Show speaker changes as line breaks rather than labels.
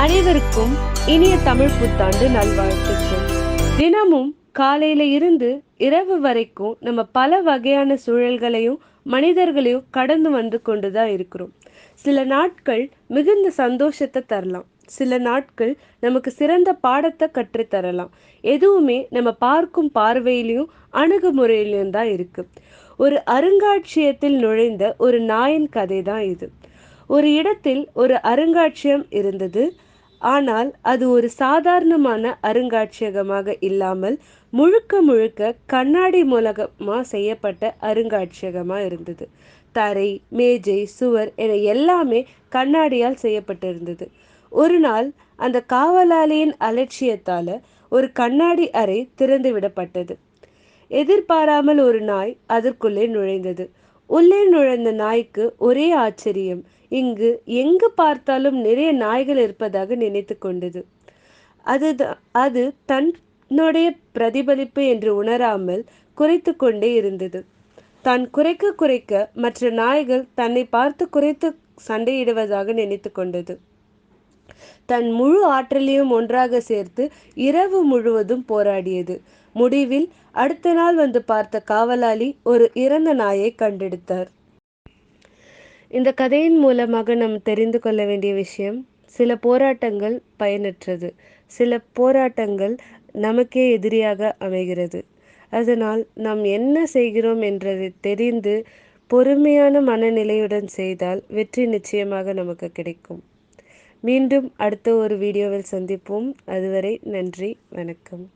அனைவருக்கும் இனிய தமிழ் புத்தாண்டு நல்வாழ்த்துக்கள். தினமும் காலையில இருந்து இரவு வரைக்கும் நம்ம பல வகையான சூழல்களையும் மனிதர்களையும் கடந்து வந்து கொண்டு தான் இருக்கிறோம். சில நாட்கள் மிகுந்த சந்தோஷத்தை தரலாம். சில நாட்கள் நமக்கு சிறந்த பாடத்தை கற்றுத்தரலாம் எதுவுமே நம்ம பார்க்கும் பார்வையிலையும் அணுகுமுறையிலையும் தான் இருக்கு. ஒரு அருங்காட்சியகத்தில் நுழைந்த ஒரு நாயின் கதை தான் இது. ஒரு இடத்தில் ஒரு அருங்காட்சியம் இருந்தது. ஆனால் அது ஒரு சாதாரணமான அருங்காட்சியகமாக இல்லாமல் முழுக்க முழுக்க கண்ணாடி மூலகமாக செய்யப்பட்ட அருங்காட்சியகமாக இருந்தது. தரை மேஜை சுவர் என எல்லாமே கண்ணாடியால் செய்யப்பட்டிருந்தது. ஒரு நாள் அந்த காவலாளியின் அலட்சியத்தால் ஒரு கண்ணாடி அறை திறந்து விடப்பட்டது. எதிர்பாராமல் ஒரு நாய் அதற்குள்ளே நுழைந்தது. உள்ளே நுழைந்த நாய்க்கு ஒரே ஆச்சரியம். இங்கு எங்கு பார்த்தாலும் நிறைய நாய்கள் இருப்பதாக நினைத்து கொண்டது. அது அது தன்னுடைய பிரதிபலிப்பு என்று உணராமல் குறைத்து கொண்டே இருந்தது. தான் குறைக்க குறைக்க மற்ற நாய்கள் தன்னை பார்த்து குறைத்து சண்டையிடுவதாக நினைத்து கொண்டது. தன் முழு ஆற்றலையும் ஒன்றாக சேர்த்து இரவு முழுவதும் போராடியது. முடிவில் அடுத்த நாள் வந்து பார்த்த காவலாளி ஒரு இறந்த நாயை கண்டெடுத்தார். இந்த கதையின் மூலமாக நாம் தெரிந்து கொள்ள வேண்டிய விஷயம் சில போராட்டங்கள் பயனற்றது. சில போராட்டங்கள் நமக்கே எதிரியாக அமைகிறது. அதனால் நாம் என்ன செய்கிறோம் என்றதை தெரிந்து பொறுமையான மனநிலையுடன் செய்தால் வெற்றி நிச்சயமாக நமக்கு கிடைக்கும். மீண்டும் அடுத்த ஒரு வீடியோவில் சந்திப்போம். அதுவரை நன்றி வணக்கம்.